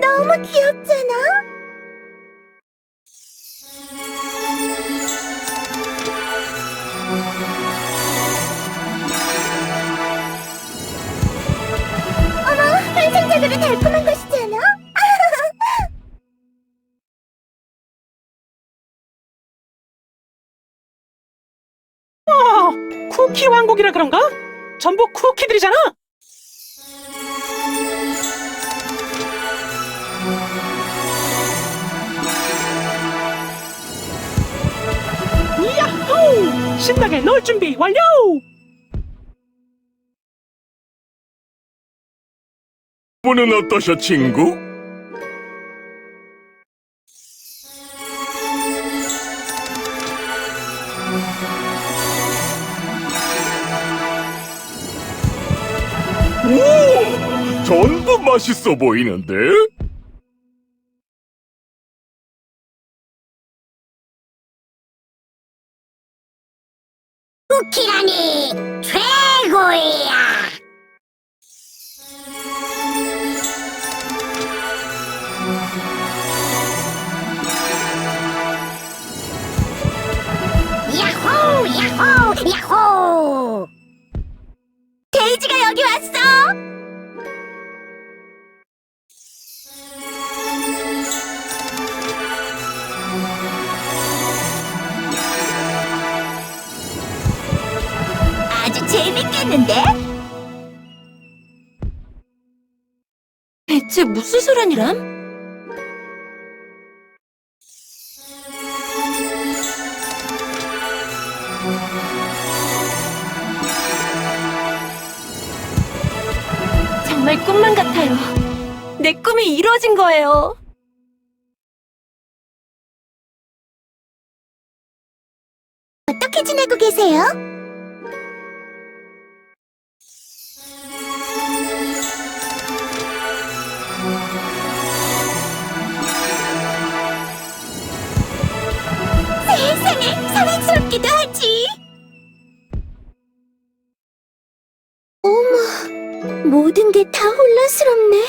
너무 귀엽잖아. 어머, 환상적으로 달콤한 것이잖아. 어, 쿠키 왕국이라 그런가? 전부 쿠키들이잖아. 야호! 신나게 놀 준비 완료! 분은 어떠셔, 친구? 오! 전부 맛있어 보이는데? 쿠키라니 최고야. 재밌겠는데? 대체 무슨 소란이람? 정말 꿈만 같아요. 내 꿈이 이루어진 거예요. 어떻게 지내고 계세요? 모든 게 다 혼란스럽네.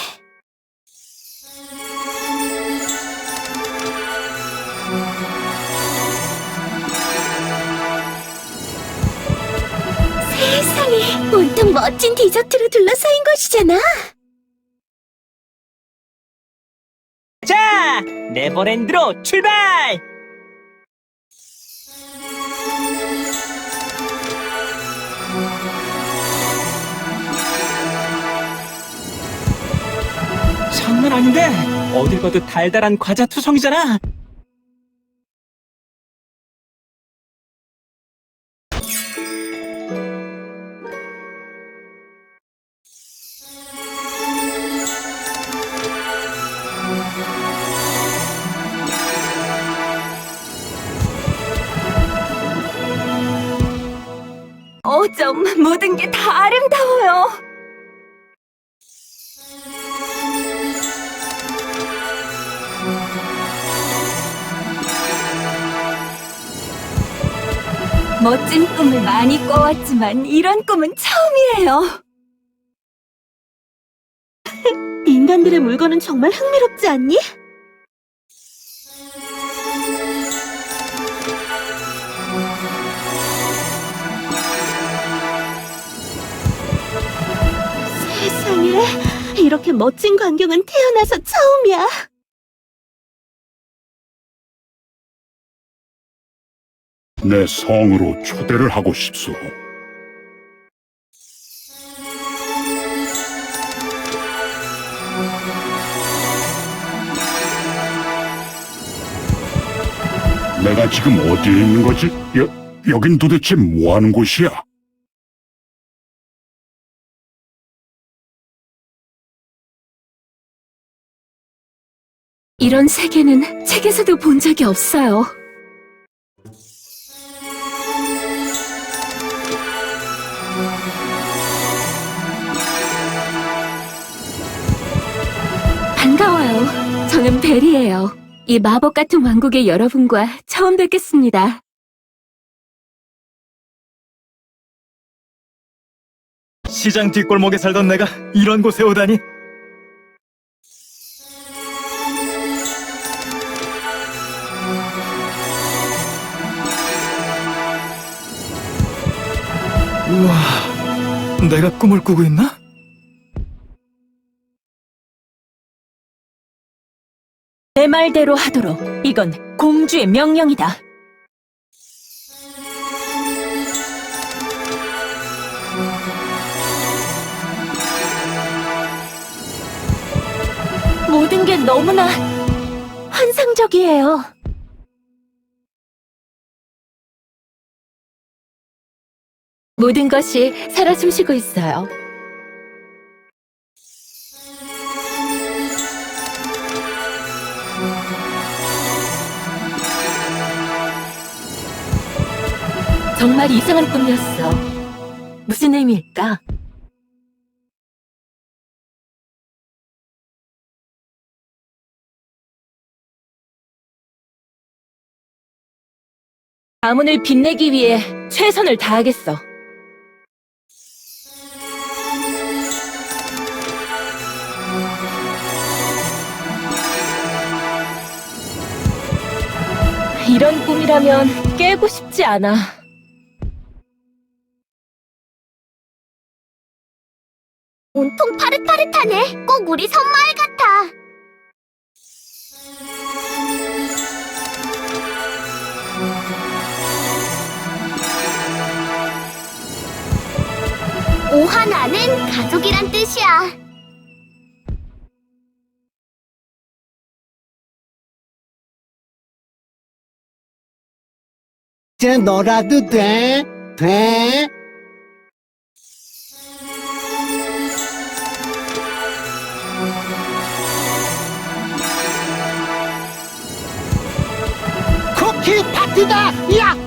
세상에, 온통 멋진 디저트로 둘러싸인 것이잖아. 자, 네버랜드로 출발! 아닌데 어딜 봐도 달달한 과자 투성이잖아. 어쩜 모든 게 다 아름다워요. 멋진 꿈을 많이 꿔왔지만 이런 꿈은 처음이에요. 인간들의 물건은 정말 흥미롭지 않니? 세상에, 이렇게 멋진 광경은 태어나서 처음이야. 내 성으로 초대를 하고 싶소. 내가 지금 어디에 있는 거지? 여, 여긴 도대체 뭐 하는 곳이야? 이런 세계는 책에서도 본 적이 없어요. 반가워요. 저는 벨이에요. 이 마법 같은 왕국의 여러분과 처음 뵙겠습니다. 시장 뒷골목에 살던 내가 이런 곳에 오다니. 우와, 내가 꿈을 꾸고 있나? 내 말대로 하도록. 이건 공주의 명령이다. 모든 게 너무나 환상적이에요. 모든 것이 살아 숨쉬고 있어요. 말 이상한 꿈이었어. 무슨 의미일까? 가문을 빛내기 위해 최선을 다하겠어. 이런 꿈이라면 깨고 싶지 않아. 온통 파릇파릇하네. 꼭 우리 섬마을 같아. 오하나는 가족이란 뜻이야. 이제 놀아도 돼? 돼? 쿠키 파티다! 야!